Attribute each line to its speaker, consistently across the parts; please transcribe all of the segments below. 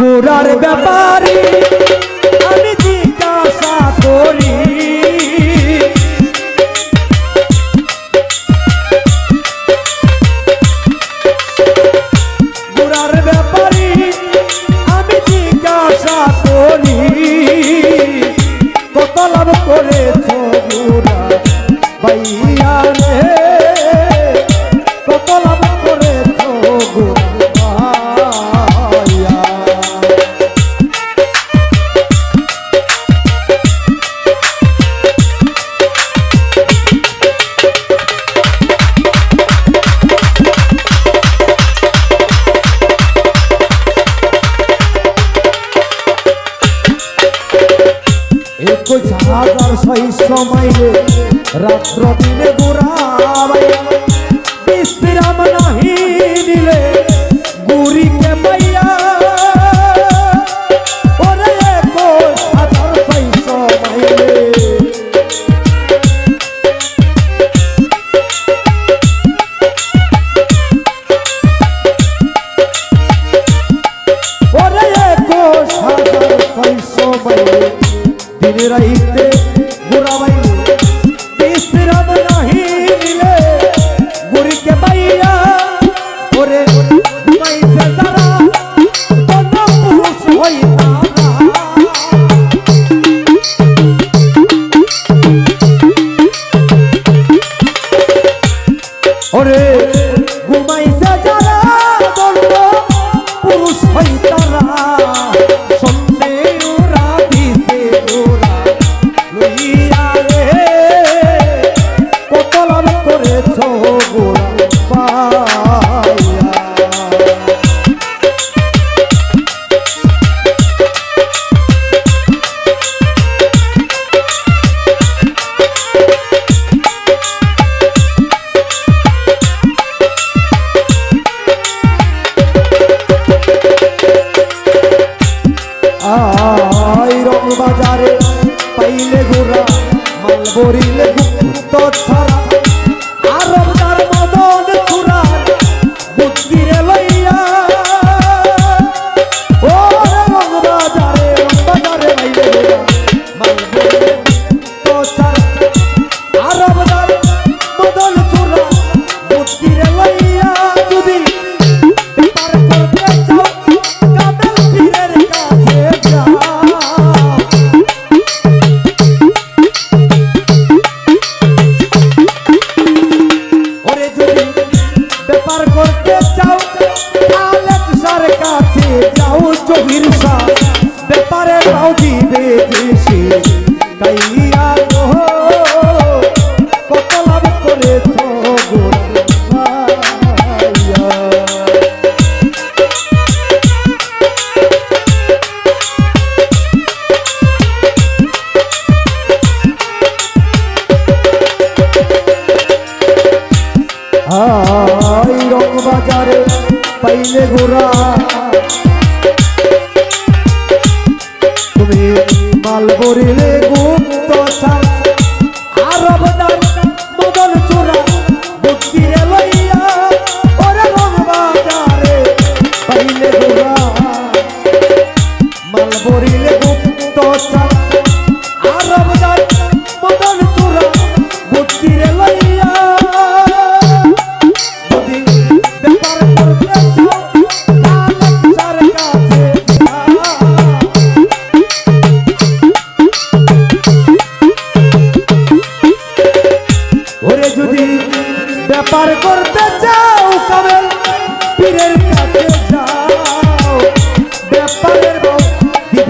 Speaker 1: ঘোড়ার ব্যাপারে। কই সাহাদার সহিষ্ণ মাইরে রাত্র দিনে বুড়া রাইতে দিবে দেশে তাই আগ্রহ কত লাভ করেছ রং বাজারে পাইলে গোরা হবে বালবরিলে গুপ্ত আরব দান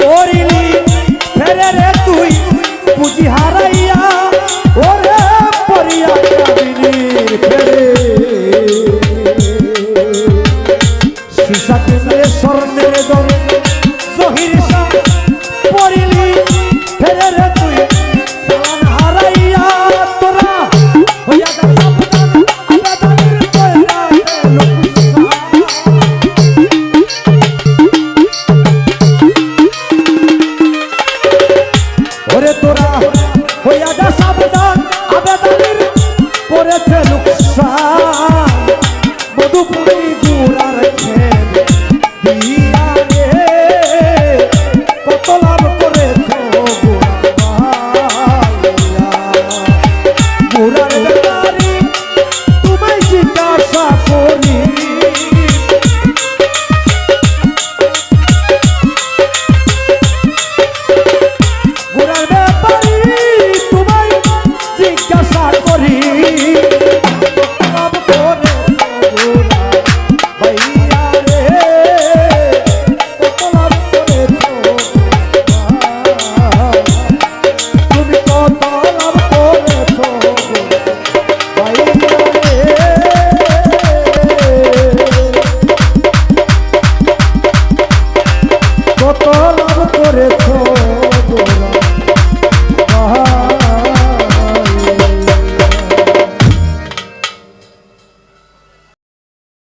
Speaker 1: করিনি ফেরে রে তুই বুঝি হারাই গুড়ার খেল। কত লাভ করেছ?